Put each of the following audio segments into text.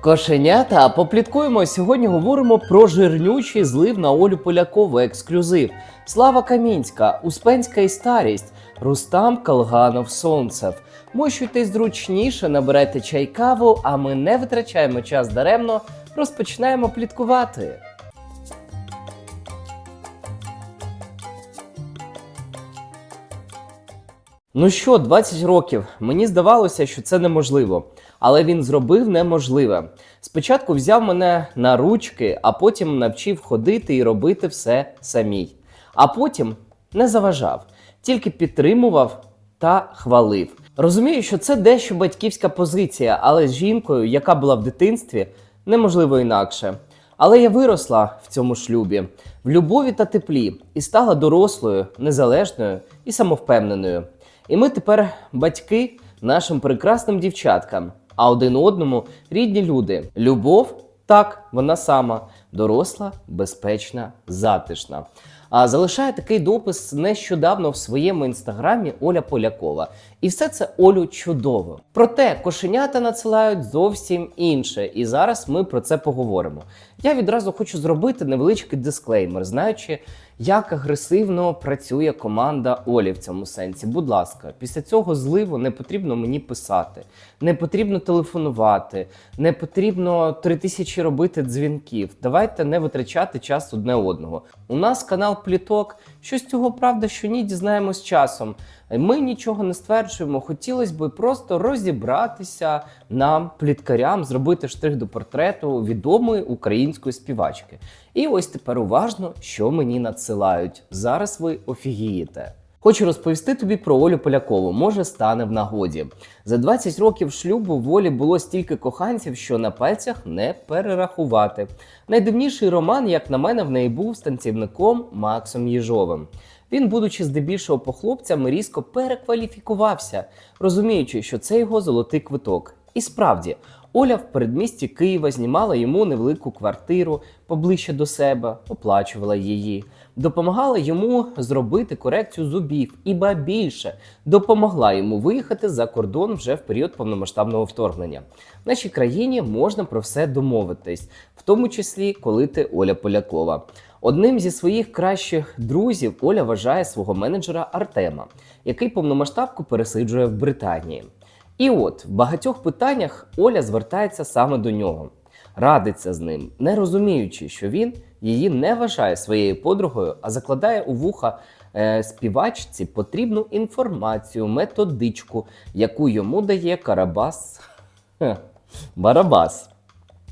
Кошенята, попліткуємо. Сьогодні говоримо про жирнючий злив на Олю Полякову ексклюзив. Слава Камінська, Успенська і старість, Рустам Калганов Сонцев. Мощуйтесь зручніше, набирайте чай каву, а ми не витрачаємо час даремно, розпочинаємо пліткувати. Ну що, 20 років. Мені здавалося, що це неможливо, але він зробив неможливе. Спочатку взяв мене на ручки, а потім навчив ходити і робити все самій. А потім не заважав, тільки підтримував та хвалив. Розумію, що це дещо батьківська позиція, але з жінкою, яка була в дитинстві, неможливо інакше. Але я виросла в цьому шлюбі в любові та теплі і стала дорослою, незалежною і самовпевненою. І ми тепер батьки нашим прекрасним дівчаткам, а один одному рідні люди. Любов так, вона сама доросла, безпечна, затишна. А залишає такий допис нещодавно в своєму інстаграмі Оля Полякова. І все це Олю чудово. Проте кошенята надсилають зовсім інше, і зараз ми про це поговоримо. Я відразу хочу зробити невеличкий дисклеймер, знаючи, як агресивно працює команда Олі в цьому сенсі. Будь ласка, після цього зливу не потрібно мені писати, не потрібно телефонувати, не потрібно три тисячі робити дзвінків. Давайте не витрачати час одне одного. У нас канал Пліток. Що з цього правда, що ні, дізнаємось часом. Ми нічого не стверджуємо. Хотілося б просто розібратися нам, пліткарям, зробити штрих до портрету відомої української співачки. І ось тепер уважно, що мені надсилають. Зараз ви офігієте. Хочу розповісти тобі про Олю Полякову. Може, стане в нагоді. За 20 років шлюбу в Олі було стільки коханців, що на пальцях не перерахувати. Найдивніший роман, як на мене, в неї був з танцівником Максом Єжовим. Він, будучи здебільшого по хлопцям, різко перекваліфікувався, розуміючи, що це його золотий квиток. І справді, Оля в передмісті Києва знімала йому невелику квартиру поближче до себе, оплачувала її, допомагала йому зробити корекцію зубів, і ба більше допомогла йому виїхати за кордон вже в період повномасштабного вторгнення. В нашій країні можна про все домовитись, в тому числі коли ти Оля Полякова. Одним зі своїх кращих друзів Оля вважає свого менеджера Артема, який повномасштабку пересиджує в Британії. І от в багатьох питаннях Оля звертається саме до нього, радиться з ним, не розуміючи, що він її не вважає своєю подругою, а закладає у вуха е, співачці потрібну інформацію, методичку, яку йому дає Карабас Барабас.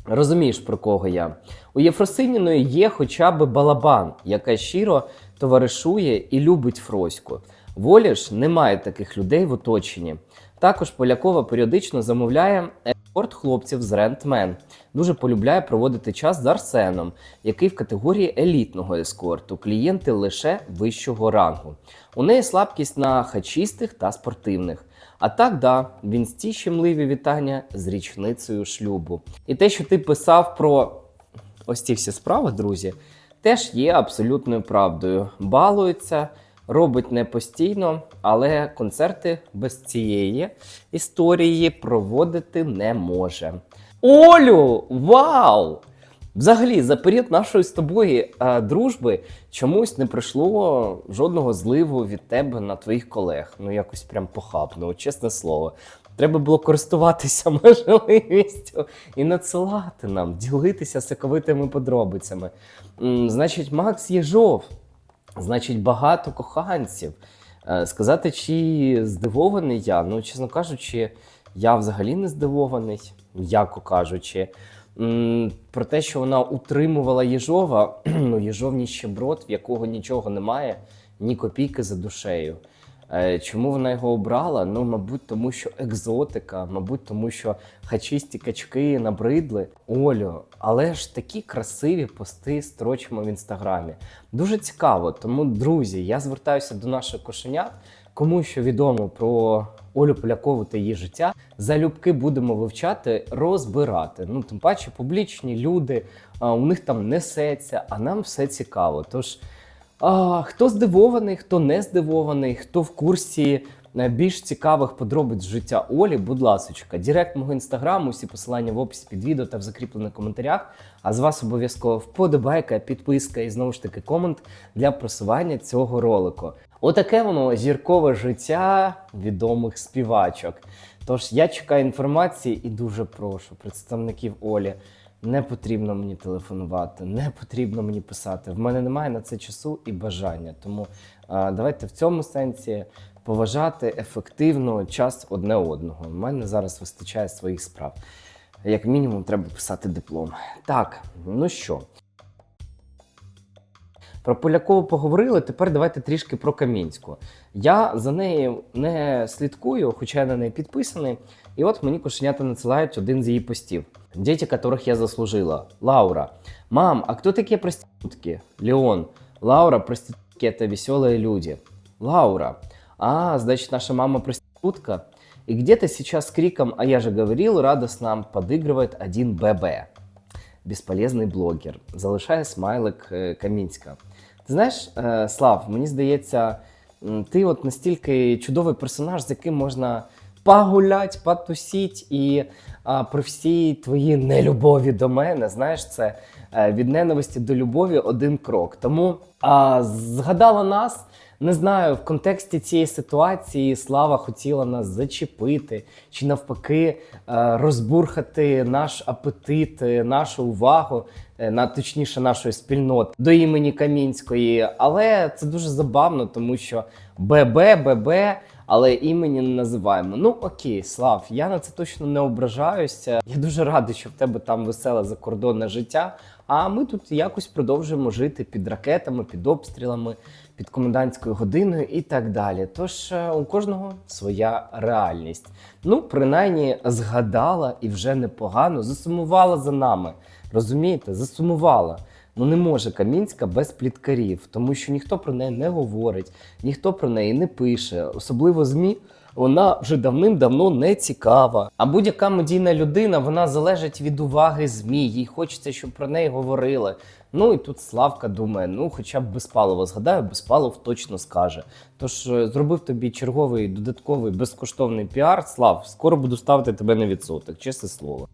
Розумієш, про кого я? У Єфросиніної є хоча б балабан, яка щиро товаришує і любить Фроську. Волі ж немає таких людей в оточенні. Також Полякова періодично замовляє ескорт хлопців з Рентмен. Дуже полюбляє проводити час з Арсеном, який в категорії елітного ескорту, клієнти лише вищого рангу. У неї слабкість на хачістих та спортивних. А так, да, він ці щемливі вітання з річницею шлюбу. І те, що ти писав про ось ці всі справи, друзі, теж є абсолютною правдою. Балується, робить не постійно, але концерти без цієї історії проводити не може. Олю! Вау! Взагалі, за період нашої з тобою е, дружби чомусь не прийшло жодного зливу від тебе на твоїх колег. Ну, якось прям похабно, чесне слово. Треба було користуватися можливістю і надсилати нам, ділитися соковитими подробицями. М, Значить, Макс Єжов, значить, багато коханців. Е, Сказати, чи здивований я? Ну, чесно кажучи, я взагалі не здивований, м'яко кажучи. Про те, що вона утримувала Єжова, ну, Єжов ніщеброд, в якого нічого немає, ні копійки за душею. Е, Чому вона його обрала? Ну, мабуть, тому що екзотика, мабуть, тому що хачисті качки набридли. Олю, але ж такі красиві пости строчимо в інстаграмі. Дуже цікаво. Тому, друзі, я звертаюся до наших кошенят. Кому що відомо про Олю Полякову та її життя, залюбки будемо вивчати, розбирати. Ну, тим паче, публічні люди, у них там несеться, а нам все цікаво. Тож, а, хто здивований, хто не здивований, хто в курсі е, більш цікавих подробиць життя Олі, будь ласочка, директ мого інстаграму, всі посилання в описі під відео та в закріплених коментарях. А з вас обов'язково вподобайка, підписка і знову ж таки комент для просування цього ролику. Отаке воно зіркове життя відомих співачок. Тож я чекаю інформації і дуже прошу представників Олі. Не потрібно мені телефонувати, не потрібно мені писати. В мене немає на це часу і бажання. Тому а, давайте в цьому сенсі поважати ефективно час одне одного. У мене зараз вистачає своїх справ. Як мінімум, треба писати диплом. Так, ну що. Про Полякову поговорили. Тепер давайте трішки про Камінську. Я за нею не слідкую, хоча я на неї підписаний. І от мені кошенята надсилають один з її постів. Дети, которых я заслужила. Лаура. Мам, а кто такие проститутки? Леон. Лаура, проститутки это веселые люди. Лаура. А, значит, наша мама проститутка. И где-то сейчас с криком «А я же говорил» радостно подыгрывает один ББ. Безполезний блогер. Залишає смайлик е, Камінська. Ти знаєш, е, Слав, мені здається, ти от настільки чудовий персонаж, з яким можна погулять, потусіть, і а, при всій твоїй нелюбові до мене, знаєш, це е, від ненависті до любові один крок. Тому а, згадала нас. Не знаю, в контексті цієї ситуації Слава хотіла нас зачепити, чи навпаки е, розбурхати наш апетит, нашу увагу, на точніше нашої спільноти до імені Камінської. Але це дуже забавно, тому що ББ, ББ, але імені не називаємо. Ну окей, Слав, я на це точно не ображаюся. Я дуже радий, що в тебе там веселе закордонне життя. А ми тут якось продовжуємо жити під ракетами, під обстрілами, під комендантською годиною і так далі. Тож е, у кожного своя реальність. Ну, принаймні, згадала і вже непогано засумувала за нами. Розумієте, засумувала. Ну не може Камінська без пліткарів, тому що ніхто про неї не говорить, ніхто про неї не пише, особливо ЗМІ. Вона вже давним-давно не цікава. А будь-яка медійна людина вона залежить від уваги ЗМІ. Їй хочеться, щоб про неї говорили. Ну і тут Славка думає: ну, хоча б Безпалова згадаю, Безпалов точно скаже. Тож е, зробив тобі черговий додатковий безкоштовний піар. Слав, скоро буду ставити тебе на відсоток, чесне слово.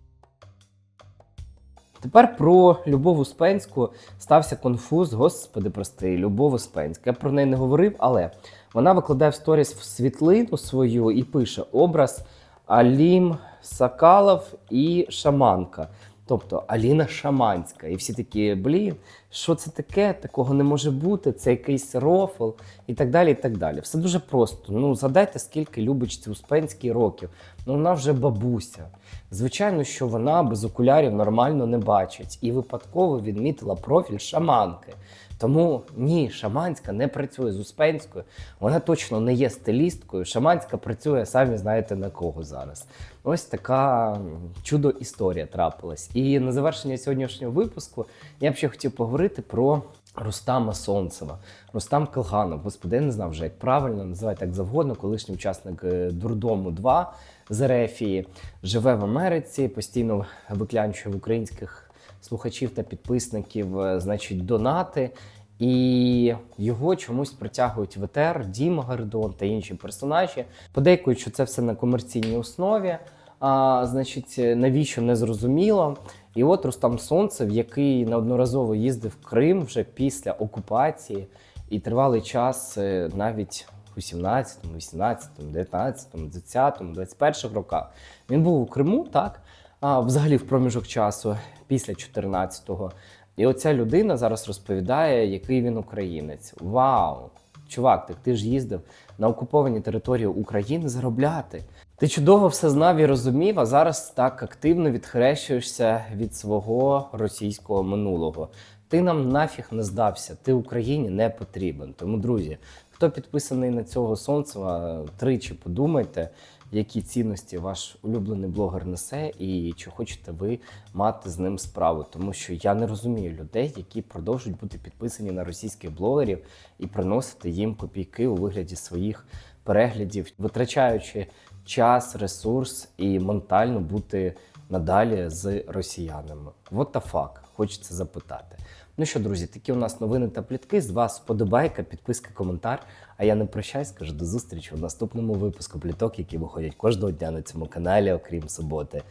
Тепер про Любов Успенську стався конфуз. Господи, прости, Любов Успенська. Я про неї не говорив, але вона викладає в сторіс в світлину свою і пише образ Алім Сакалов і Шаманка. Тобто Аліна Шаманська. І всі такі, блін, що це таке? Такого не може бути, це якийсь рофл і так далі. і так далі. Все дуже просто. Ну, згадайте, скільки Любочці Успенській років. Ну, вона вже бабуся. Звичайно, що вона без окулярів нормально не бачить і випадково відмітила профіль шаманки. Тому ні, шаманська не працює з Успенською. Вона точно не є стилісткою. Шаманська працює, самі знаєте на кого зараз. Ось така чудо історія трапилась. І на завершення сьогоднішнього випуску я б ще хотів поговорити про Рустама Сонцева. Рустам Килганов. Господи, я не знав вже, як правильно називати як завгодно, колишній учасник е, Дурдому 2 з Ерефії, живе в Америці, постійно виклянчує в українських слухачів та підписників, е, значить, донати. І його чомусь притягують в ЕТР, Діма Гордон та інші персонажі. Подейкують, що це все на комерційній основі. А, значить, навіщо не зрозуміло. І от Рустам Сонцев, який неодноразово їздив в Крим вже після окупації, і тривалий час е, навіть у 17, 18, 19, 20, 21 роках. Він був у Криму, так? А взагалі в проміжок часу після 14-го. І оця людина зараз розповідає, який він українець. Вау! Чувак, так ти ж їздив на окуповані території України заробляти. Ти чудово все знав і розумів, а зараз так активно відхрещуєшся від свого російського минулого. Ти нам нафіг не здався, ти Україні не потрібен. Тому, друзі, хто підписаний на цього сонцева, тричі подумайте, які цінності ваш улюблений блогер несе, і чи хочете ви мати з ним справу. Тому що я не розумію людей, які продовжують бути підписані на російських блогерів і приносити їм копійки у вигляді своїх переглядів, витрачаючи час, ресурс і ментально бути надалі з росіянами? What the fuck? Хочеться запитати. Ну що, друзі, такі у нас новини та плітки. З вас вподобайка, підписка, коментар. А я не прощаюсь, кажу до зустрічі у наступному випуску пліток, які виходять кожного дня на цьому каналі, окрім суботи.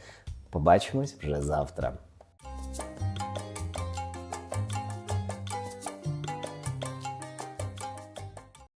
Побачимось вже завтра.